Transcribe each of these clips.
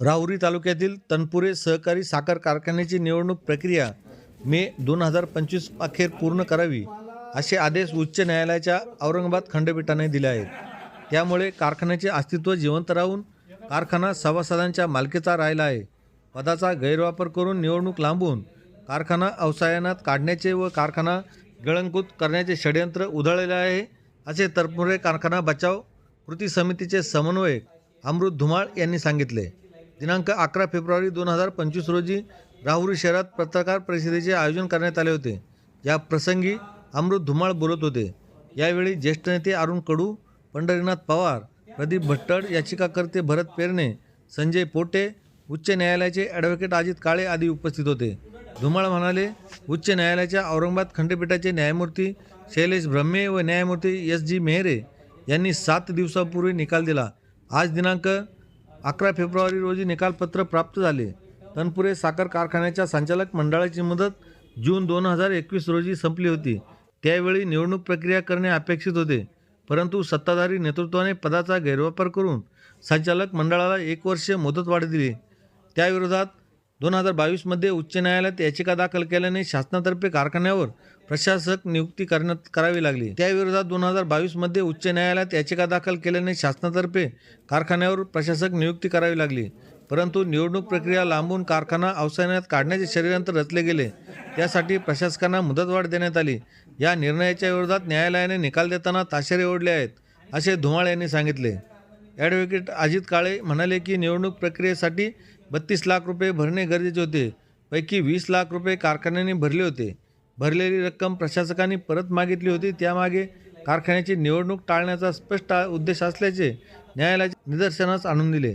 राहुरी तालुक्यातील तनपुरे सहकारी साखर कारखान्याची निवडणूक प्रक्रिया मे दोन हजार पंचवीस अखेर पूर्ण करावी असे आदेश उच्च न्यायालयाच्या औरंगाबाद खंडपीठाने दिले आहेत. त्यामुळे कारखान्याचे अस्तित्व जिवंत राहून कारखाना सभासदांच्या मालकीचा राहिला आहे. पदाचा गैरवापर करून निवडणूक लांबून कारखाना अवसायनात काढण्याचे व कारखाना गळंकूत करण्याचे षडयंत्र उधळलेले आहे असे तनपुरे कारखाना बचाव कृती समितीचे समन्वयक अमृत धुमाळ यांनी सांगितले. दिनांक अकरा फेब्रुवारी दोन हजार पंचवीस रोजी राहुरी शहरात पत्रकार परिषदेचे आयोजन करण्यात आले होते. या प्रसंगी अमृत धुमाळ बोलत होते. यावेळी ज्येष्ठ नेते अरुण कडू पंढरीनाथ पवार प्रदीप भट्टड याचिकाकर्ते भरत पेरणे संजय पोटे उच्च न्यायालयाचे ॲडव्होकेट अजित काळे आदी उपस्थित होते. धुमाळ म्हणाले उच्च न्यायालयाच्या औरंगाबाद खंडपीठाचे न्यायमूर्ती शैलेश ब्रह्मे व न्यायमूर्ती एस जी मेहरे यांनी सात दिवसापूर्वी निकाल दिला. आज दिनांक अकरा फेब्रुवारी रोजी निकालपत्र प्राप्त झाले. तनपुरे साखर कारखान्याच्या संचालक मंडळाची मुदत जून दोन हजार एकवीस रोजी संपली होती. त्यावेळी निवडणूक प्रक्रिया करणे अपेक्षित होते. परंतु सत्ताधारी नेतृत्वाने पदाचा गैरवापर करून संचालक मंडळाला एक वर्ष मुदतवाढ दिली. त्याविरोधात दोन हजार बावीसमध्ये उच्च न्यायालयात याचिका दाखल केल्याने शासनातर्फे कारखान्यावर प्रशासक नियुक्ती करण्यात करावी लागली. त्याविरोधात दोन हजार बावीसमध्ये उच्च न्यायालयात याचिका दाखल केल्याने शासनातर्फे कारखान्यावर प्रशासक नियुक्ती करावी लागली. परंतु निवडणूक प्रक्रिया लांबून कारखाना अवसायनात काढण्याचे षडयंत्र रचले गेले. त्यासाठी प्रशासकांना मुदतवाढ देण्यात आली. या निर्णयाच्या विरोधात न्यायालयाने निकाल देताना ताशेरे ओढले आहेत असे धुमाळ यांनी सांगितले. ॲडव्होकेट अजित काळे म्हणाले की निवडणूक प्रक्रियेसाठी बत्तीस लाख रुपये भरणे गरजेचे होते. पैकी वीस लाख रुपये कारखान्याने भरले होते. भरलेली रक्कम प्रशासकांनी परत मागितली होती. त्यामागे कारखान्याची निवडणूक टाळण्याचा स्पष्ट उद्देश असल्याचे न्यायालयाच्या निदर्शनास आणून दिले.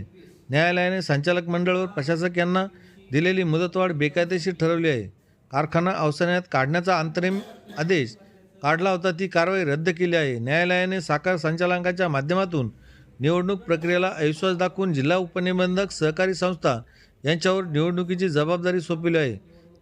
न्यायालयाने संचालक मंडळ व प्रशासक यांना दिलेली मुदतवाढ बेकायदेशीर ठरवली आहे. कारखाना अवसाण्यात काढण्याचा अंतरिम आदेश काढला होता. ती कारवाई रद्द केली आहे. न्यायालयाने साखर संचालकांच्या माध्यमातून निवडणूक प्रक्रियेला अविश्वास दाखवून जिल्हा उपनिबंधक सहकारी संस्था यांच्यावर निवडणुकीची जबाबदारी सोपवली आहे.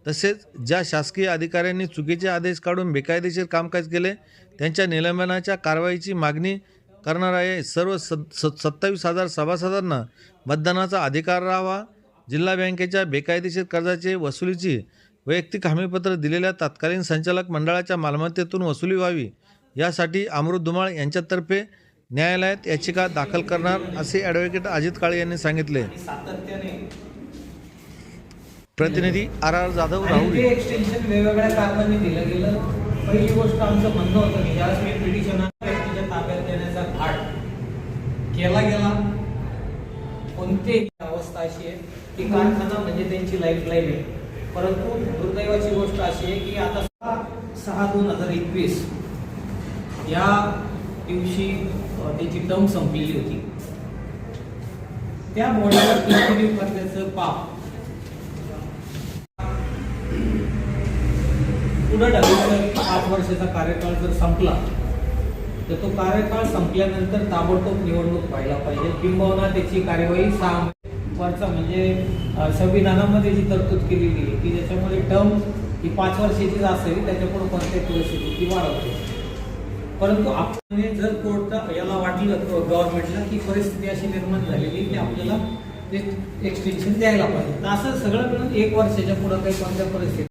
तसेच ज्या शासकीय अधिकाऱ्यांनी चुकीचे आदेश काढून बेकायदेशीर कामकाज केले त्यांच्या निलंबनाच्या कारवाईची मागणी करणार आहे. सर्व सत सत्तावीस हजार सभासदांना मतदानाचा अधिकार राहावा. जिल्हा बँकेच्या बेकायदेशीर कर्जाचे वसुलीची वैयक्तिक हमीपत्र दिलेल्या तत्कालीन संचालक मंडळाच्या मालमत्तेतून वसुली व्हावी. यासाठी अमृत धुमाळ यांच्यातर्फे न्यायालयात याचिका दाखल करणार असे ॲडव्होकेट अजित काळे यांनी सांगितले. सातत्याने प्रतिनिधी आर आर जाधव ते एक्सटेन्शन वेगवेगळ्या कारणांनी दिलं गेलं. पहिली गोष्ट आमचं म्हणणं होतं की ज्यावेळेस मी पिटिशनर व्यक्तीच्या ताब्यात देण्याचा घाट केला गेला कोणतीही अवस्था अशी आहे की कारखाना म्हणजे त्यांची लाईफ लाईन आहे. परंतु दुर्दैवाची गोष्ट अशी आहे की आता सहा दोन हजार एकवीस या दिवशी त्याची टर्म संपलेली होती. त्या करण्याचं पाप पुढं ढकललं आठ वर्षाचा कार्यकाळ जर संपला तर तो कार्यकाळ संपल्यानंतर ताबडतोब निवडणूक व्हायला पाहिजे. किंबहुना त्याची कार्यवाही सहा वरचा म्हणजे संविधानामध्ये जी तरतूद केलेली आहे की ज्याच्यामुळे टर्म ही पाच वर्षाचीच असावी त्याच्यापुढं कोणत्याही परिस्थिती ती वाढवते परंतु आपण जर कोर्ट याला वाटलं गव्हर्नमेंटला की परिस्थिती अशी निर्माण झालेली की आपल्याला एक्सटेन्शन द्यायला पाहिजे. तर असं सगळं मिळून एक वर्षाच्या पुढं काही कोणत्या परिस्थिती